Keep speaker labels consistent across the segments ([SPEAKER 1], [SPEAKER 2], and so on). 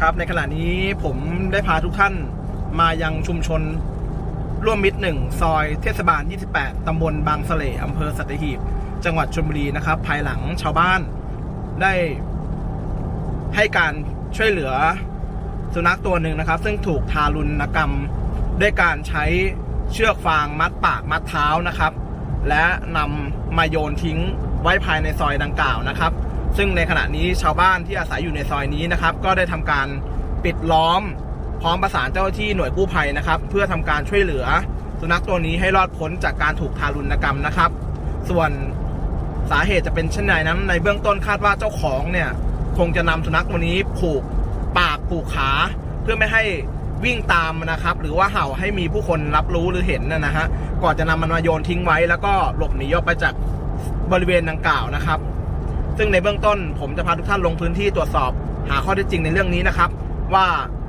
[SPEAKER 1] ครับ ในขณะนี้ผมได้พาทุกท่านมายังชุมชนร่วมมิตรหนึ่งซอยเทศบาล 28 ตำบลบางสะเลอำเภอสัตหีบ จังหวัดชลบุรีนะครับ ภายหลังชาวบ้านได้ให้การช่วยเหลือสุนัขตัวหนึ่งนะครับ ซึ่งถูกทารุณกรรมด้วยการใช้เชือกฟางมัดปากมัดเท้านะครับ และนำมาโยนทิ้งไว้ภายในซอยดังกล่าวนะครับ ซึ่งในขณะนี้ชาวบ้านที่อาศัยอยู่ในซอยนี้นะครับ ก็ได้ทำการปิดล้อม พร้อมประสานเจ้าหน้าที่หน่วยกู้ภัยนะครับ เพื่อทำการช่วยเหลือ สุนัขตัวนี้ให้รอดพ้นจากการถูกทารุณกรรมนะครับ ส่วนสาเหตุจะเป็นเช่นไรนั้น ในเบื้องต้นคาดว่าเจ้าของเนี่ย คงจะนำสุนัขตัวนี้ผูกปากผูกขา เพื่อไม่ให้วิ่งตามนะครับ หรือว่าเห่าให้มีผู้คนรับรู้หรือเห็นนะนะฮะก่อนจะนำมันมาโยนทิ้งไว้ แล้วก็หลบหนีออกไปจากบริเวณดังกล่าวนะครับ ซึ่งในเบื้องต้นผมจะพาทุกท่านลงพื้นที่ตรวจสอบ หาข้อเท็จจริงในเรื่องนี้นะครับ ว่า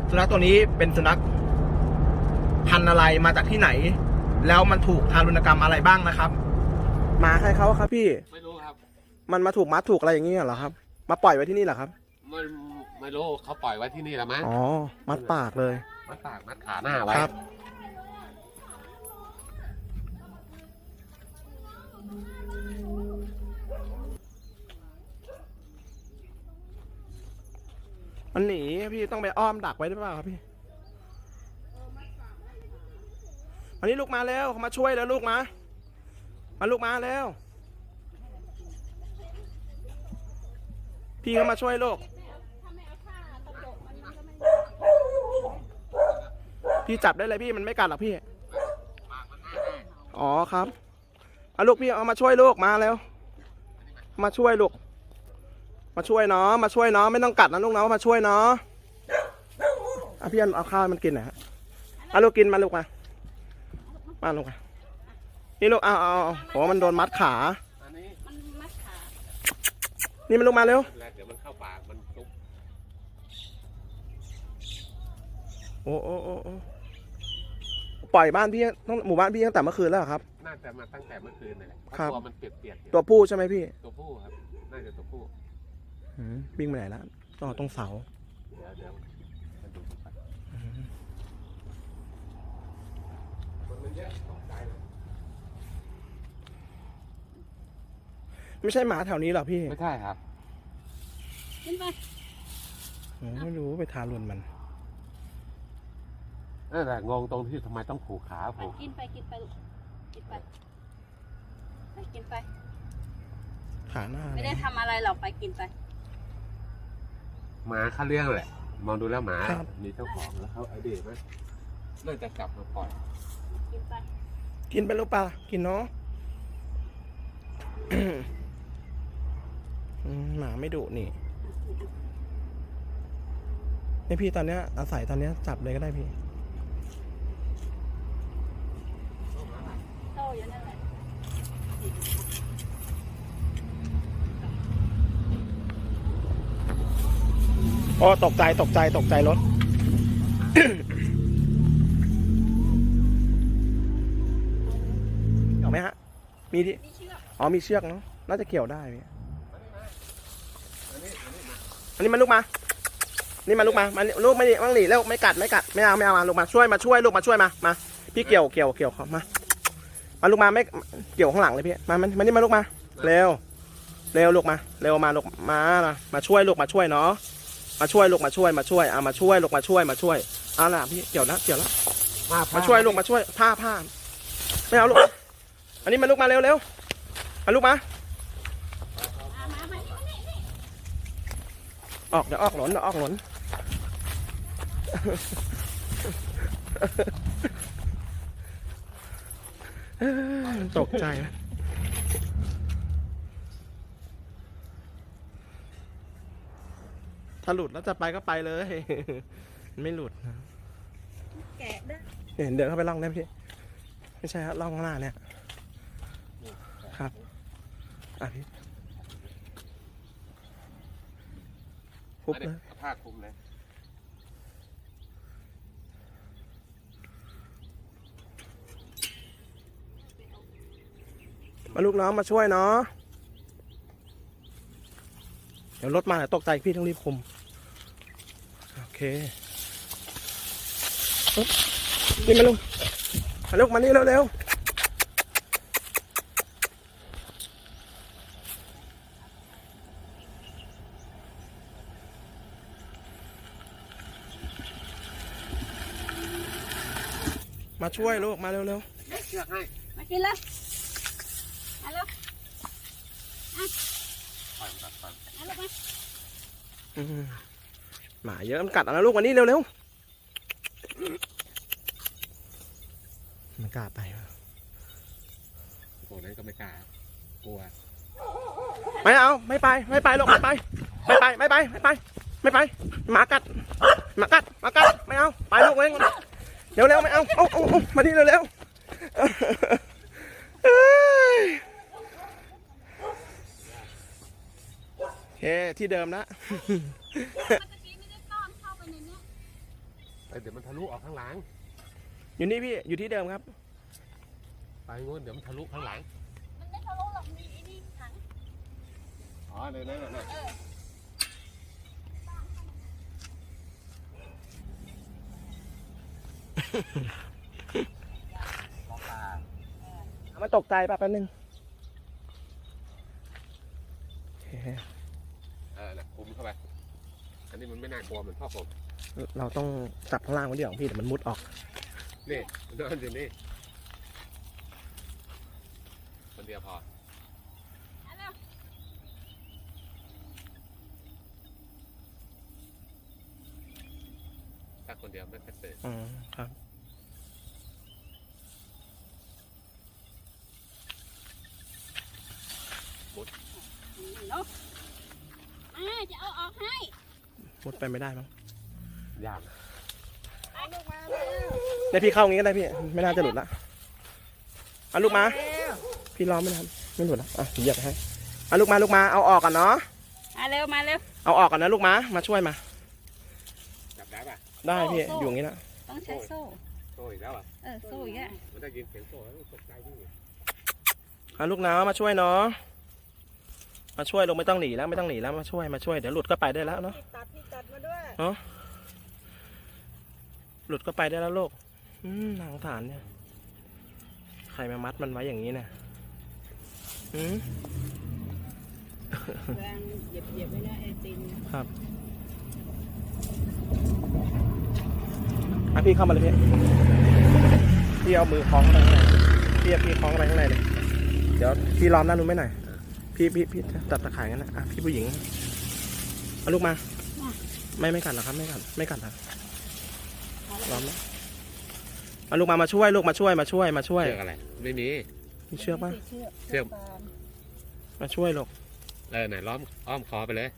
[SPEAKER 1] สุนัขตัวนี้เป็นสุนัขพันธุ์อะไรมาจากที่ไหน แล้วมันถูกทารุณกรรมอะไรบ้างนะครับหมาใครเขาครับ พี่
[SPEAKER 2] ไม่รู้ครับ
[SPEAKER 1] มันมาถูกมัดถูกอะไรอย่างนี้เหรอครับ มาปล่อยไว้ที่นี่เหรอครับ
[SPEAKER 2] มันไม่รู้เขาปล่อยไว้ที่นี่แล้วมั้ง
[SPEAKER 1] อ๋อมัดปากเลย
[SPEAKER 2] มัดปากมัดขาหน้าไว้
[SPEAKER 1] ครับ มันหนีพี่ต้องไปอ้อมดักไว้หรือเปล่าครับพี่อันนี้ลูกมาแล้วมาช่วยแล้วลูกมามาลูกมาแล้ว พี่เขามาช่วยลูกพี่จับได้เลยพี่มันไม่กัดหรอกพี่อ๋อครับเอาลูกพี่เอามาช่วยลูกมาแล้ว มาช่วยลูก มาช่วยเนาะมาช่วยเนาะไม่ต้องกัดนะลูกเนาะมาช่วยเนาะอะพี่เอาเอาข้าวให้มันกินหน่อยฮะเอาลูกกินมาลูกมามาลูกมานี่ลูกเอาเอาเอาโหมันโดนมัดขา
[SPEAKER 2] อันนี้
[SPEAKER 3] มันมัดขา
[SPEAKER 1] นี่มันลูกมาเร็ว
[SPEAKER 2] แรกเดี๋ยวมันเข้าปากมันจุก
[SPEAKER 1] โอ้โอ้โอ้โอ้ปล่อยบ้านพี่ต้องหมู่บ้านพี่ตั้งแต่เมื่อคืนแล้วเหรอครับ
[SPEAKER 2] น่าจะมาตั้งแต่เมื่อคืนเลยแหละเพราะ
[SPEAKER 1] ครับ
[SPEAKER 2] ตัวมันเปียกๆอยู่
[SPEAKER 1] ตัวผู้ใช่ไหมพี่
[SPEAKER 2] ตัวผู้ครับ น่าจะตัวผู้
[SPEAKER 1] อืม วิ่งไปไหนแล้วต้องตรงเสา
[SPEAKER 2] เดี๋ยวเดี๋ยวมาดูกันมันเยอะตกใจเลย
[SPEAKER 1] ไม่ใช่หมาแถวนี้หรอพี่
[SPEAKER 2] ไม่ใช่ครับ
[SPEAKER 3] ขึ้นไป
[SPEAKER 1] ผมไม่รู้ไปทารุณมัน
[SPEAKER 2] นั่นแหละงงตรงที่ทำไมต้องผูกขา
[SPEAKER 3] ไป
[SPEAKER 2] ผูก
[SPEAKER 3] กินไปกินไปลูกกินไปไปกินไป
[SPEAKER 1] ขาหน้า
[SPEAKER 3] ไม่ได้ทำอะไรหรอกไปกินไป
[SPEAKER 2] หมาค่าเลี้ยงแหละ มองดูแล้วหมามีเจ้าของแล้วเขาไอเดียไหมน่าจะกลับมาปล่อย
[SPEAKER 3] กินไป
[SPEAKER 1] กินไปลูกปลากินเนาะ อืมหมาไม่ดุนี่นี่พี่ตอนเนี้ยอาศัยตอนเนี้ยจับเลยก็ได้พี่
[SPEAKER 3] โตอยู่นั่นแหละ
[SPEAKER 1] โอ้ตกใจตกใจตกใจรถเอาไหมฮะ มีที่
[SPEAKER 3] อ๋
[SPEAKER 1] อมีเชือกเนาะน่าจะเกี่ยวได้พี่อันนี้มาลูกมา นี่มาลูกมา มาลูกไม่ดีมังหลีแล้วไม่กัดไม่กัดไม่เอาไม่เอามาลูกมาช่วยมาช่วยลูกมาช่วยมา มา พี่เกี่ยวเกี่ยวเกี่ยวเขามา มาลูกมาไม่เกี่ยวข้างหลังเลยพี่ มามันมานี่มาลูกมา เร็ว เร็วลูกมา เร็วมาลูกมา มามาช่วยลูกมาช่วยเนาะ มาช่วยลูกมาช่วยมาช่วยเอามาช่วยลูกมาช่วยมาช่วยเอาล่ะพี่เกี่ยวแล้วเกี่ยวแล้วมาช่วยลูกมาช่วยผ้าผ้าไม่เอาลูกอันนี้มาลูกมาเร็วเร็วมาลูกมา
[SPEAKER 3] มามามานี่นี่นี่
[SPEAKER 1] ออกเดี๋ยวออกหล่นเดี๋ยวออกหล่นเอ้ยตกใจนะ ถ้าหลุดแล้วจะไปก็ไปเลย ไม่หลุดนะ
[SPEAKER 3] แกะได้
[SPEAKER 1] เห็นเดินเข้าไปล่องได้ไหมพี่ไม่ใช่ฮะล่องข้างหน้าเนี่ย ครับอะพี่ปุ๊บ
[SPEAKER 2] อันนี้
[SPEAKER 1] เลย
[SPEAKER 2] เอาผ้าคลุมเลย
[SPEAKER 1] มาลูกน้องมาช่วยเนาะเดี๋ยวรถมาเดี๋ยวตกใจพี่ต้องรีบคุมโอ เคอุ๊บนี่มาลุงมาลุกมานี่เร็วๆมาช่วยลูกมาเร็ว
[SPEAKER 2] เชือกให้
[SPEAKER 3] มากินเลยมาเร็ว
[SPEAKER 2] ปั่นปั่นปั่น
[SPEAKER 3] มาลูกมา
[SPEAKER 1] ๆอืม หมาเยอะมันกัดเอานะลูกมานี่เร็วๆมันกล้าไปวะ
[SPEAKER 2] โอ้นั้นก็ไม่กล้ากลัว
[SPEAKER 1] ไม่เอาไม่ไปไม่ไปลูกไม่ไป ไม่ไปไม่ไปไม่ไป ไม่ไปหมากัดหมากัดหมากัดไม่เอาไปลูกเองเร็วเร็วๆไม่เอาเอาเอาเอามาที่เร็วเร็วๆเอ้ยโอเคที่เดิมนะ
[SPEAKER 2] เอ้ยเดี๋ยวมันทะลุออกข้างหลัง
[SPEAKER 1] อยู่นี่พี่อยู่ที่เดิมครับ
[SPEAKER 2] ไปงูนเดี๋ยวมันทะลุข้างหลัง
[SPEAKER 3] มันไม่ทะลุหรอกมีไอ้นี่ถัง
[SPEAKER 2] อ๋อเลยนั่นน่ะ
[SPEAKER 3] เออ
[SPEAKER 1] มันตกใจป่ะแป๊บนึงโอเค
[SPEAKER 2] เออน่ะคุมเข้าไป อันนี้มันไม่น่ากลัวเหมือนพ่อผม
[SPEAKER 1] เราต้องจับข้างล่างไว้เดี๋ยวพี่เดี๋ยวมันมุดออก
[SPEAKER 2] นี่นอนอยู่นี่คนเดียวพอ
[SPEAKER 3] มาเร็ว
[SPEAKER 2] ถ้าคนเดียวไม่ค่อยตื่น
[SPEAKER 1] อืมครับ
[SPEAKER 3] เนาะอ่าจะเอาออกให้
[SPEAKER 1] มุดไปไม่ได้มั้ง
[SPEAKER 2] ยาก
[SPEAKER 3] ไปลูกมาเร็ว
[SPEAKER 1] ได้พี่เข้าอย่างงี้ก็ได้พี่ ไม่น่าจะหลุดละเอาลูกมา พี่ล้อมไม่ทันไม่หลุดละอะเหยียบให้เอาลูกมาลูกมาเอาออกก่อนเนาะ
[SPEAKER 3] มาเร็วมาเร็ว
[SPEAKER 1] เอาออกก่อนนะลูกมามาช่วยมา
[SPEAKER 2] จับได้ป่ะ
[SPEAKER 1] ได้พี่
[SPEAKER 3] โซ่
[SPEAKER 1] อยู่อย่างงี้นะ
[SPEAKER 3] ต้องใช้โซ่
[SPEAKER 2] โซ่อีกแล้วอะ
[SPEAKER 3] เออโซ่อย่างเงี้ย
[SPEAKER 2] มันได้ยินเสียงโซ่แล้วตกใจที่
[SPEAKER 1] เอาลูกน้ามาช่วยเนาะมาช่วยลงไม่ต้องหนีแล้วไม่ต้องหนีแล้วมาช่วยมาช่วยเดี๋ยวหลุดก็ไปได้แล้วเนาะ
[SPEAKER 3] ตัดพี่ตัดมาด้วย
[SPEAKER 1] หลุดก็ไปได้แล้วลูกอืมหนังฐานเนี่ย ใครมามัดมันไว้อย่างนี้เนี่ยอืม
[SPEAKER 3] แรงเหยียบเหยียบไว้นะไอติม
[SPEAKER 1] ครับอะพี่เข้ามาเลยพี่พี่เอามือคล้องไปข้างในพี่เอาพี่คล้องไปข้างในเลยเดี๋ยวพี่ล้อมด้านนู้นไม่หน่อยพี่พี่พี่ตัดตะข่ายงั้นนะอะพี่ผู้หญิงเอาลูกมา ไม่ไม่กัดหรอกครับ ไม่กัดไม่กัดนะ ล้อมนะเอาลูกมามาช่วยลูกมาช่วยมาช่วยมาช่วย
[SPEAKER 2] เชือกอะไร ไม่มี
[SPEAKER 1] มีเชือกปะ
[SPEAKER 3] เชือก
[SPEAKER 2] เชือก
[SPEAKER 1] มาช่วยลูก
[SPEAKER 2] เออไหนล้อมอ้อมคอไปเลย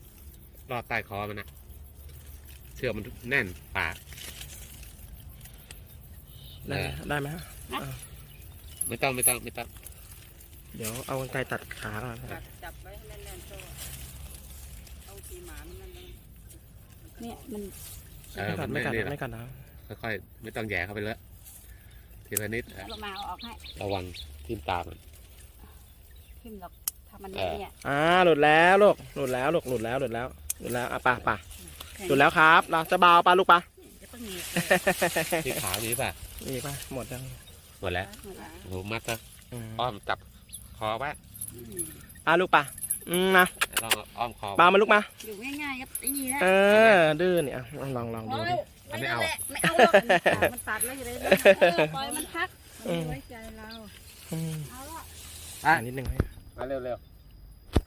[SPEAKER 2] รอดใต้คอมันนะเชือกมันแน่นปาก
[SPEAKER 1] ได้ไหมได้ไหมฮะ
[SPEAKER 2] ไม่ต้องไม่ต้องไม่ต้อง
[SPEAKER 1] เดี๋ยวเอากรรไกรตัดขาก่อน
[SPEAKER 3] จับจับไว้ให้แน่นๆโซ่ต้องตีหมามันนั่นเองเนี่ยมัน
[SPEAKER 2] เออ
[SPEAKER 1] ไม่
[SPEAKER 2] มัน
[SPEAKER 1] กัด
[SPEAKER 2] ไม่
[SPEAKER 1] ไม่กัด
[SPEAKER 2] นี่หร
[SPEAKER 1] ไม่
[SPEAKER 2] อก
[SPEAKER 1] กัดนะ
[SPEAKER 2] ค่อยๆ ไม่ต้องแหย่เข้าไปเลยทีละนิดเออ
[SPEAKER 3] เรามาเอาออกให้
[SPEAKER 2] ระวังทิ่มตามัน
[SPEAKER 3] ทิ่มหรอกถ้ามัน
[SPEAKER 2] เออ
[SPEAKER 3] เนี่ย
[SPEAKER 1] อ่าหลุดแล้วลูกหลุดแล้วลูกหลุดแล้วหลุดแล้วหลุดแล้วอะป่ะป่ะหลุดแล้วครับเราจะเบาป่ะลูกป่ะ
[SPEAKER 3] จะต้องมี
[SPEAKER 2] ที่ขานี้ป่ะ
[SPEAKER 1] มีป่ะหมดยัง
[SPEAKER 2] หมดแล้วโอ้โหมัดนะ
[SPEAKER 1] อืม
[SPEAKER 2] อ้อมจับคอไว้
[SPEAKER 1] อะลูกป่ะอืมนะ
[SPEAKER 2] ลองอ้อมคอ
[SPEAKER 1] เบามาลูกมา
[SPEAKER 3] อยู่ง่ายๆครับไอ้นี่นะ
[SPEAKER 1] เออดื้อเนี่ยอะลองลองดูดิ
[SPEAKER 3] ไม่เอาไม่เอาหรอกมันตัดแล้วอยู่เลยปล่อยมันพักมันไว้ใจเรา
[SPEAKER 1] อืม
[SPEAKER 3] เอาละ
[SPEAKER 1] อ่านิดนึงให้
[SPEAKER 2] มาเร็ว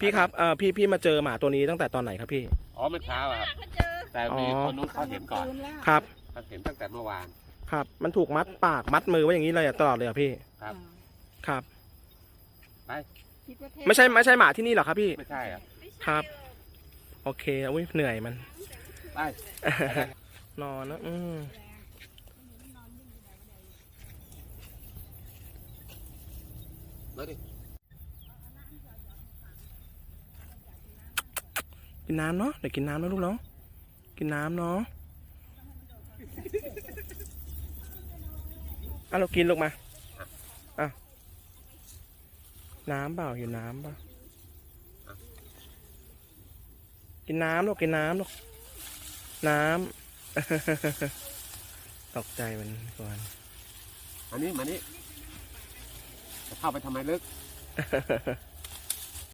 [SPEAKER 1] พี่ครับเออพี่พี่มาเจอหมาตัวนี้ตั้งแต่ตอนไหนครับพี่
[SPEAKER 2] ๆอ๋อมันเช้าอะครับ
[SPEAKER 3] ถ้าเจอ
[SPEAKER 2] แต่มีคนนู้นเขาเห็นก่อน
[SPEAKER 3] คืแล้ว
[SPEAKER 1] ครับ
[SPEAKER 2] เขาเห็นตั้งแต่เมื่อวาน
[SPEAKER 1] ครับ มันถูกมัดปากมัดมือไว้อย่างนี้เลยอะตลอดเลยเหรอพี่
[SPEAKER 2] ครับ
[SPEAKER 1] ครับ
[SPEAKER 3] คิดว่าเท
[SPEAKER 1] ไม่ใช่ไม่ใช่หมาที่นี่หรอครับพี่
[SPEAKER 2] ไม่ใช่อะ
[SPEAKER 1] ครับ โอเคอุ้ยเหนื่อยมัน
[SPEAKER 2] ไป
[SPEAKER 1] นอนนะอืม
[SPEAKER 2] มาดิ
[SPEAKER 1] กินน้ำเนาะเดี๋ยวกินน้ำนะลูกเนาะกินน้ำเนาะอะเรากินลูกมาอะน้ำเปล่าอยู่น้ำเปล่ากินน้ำลูกกินน้ำลูกน้ ตกใจมันก่อน
[SPEAKER 2] อันนี้มานี่จะเข้าไปทำไมลึก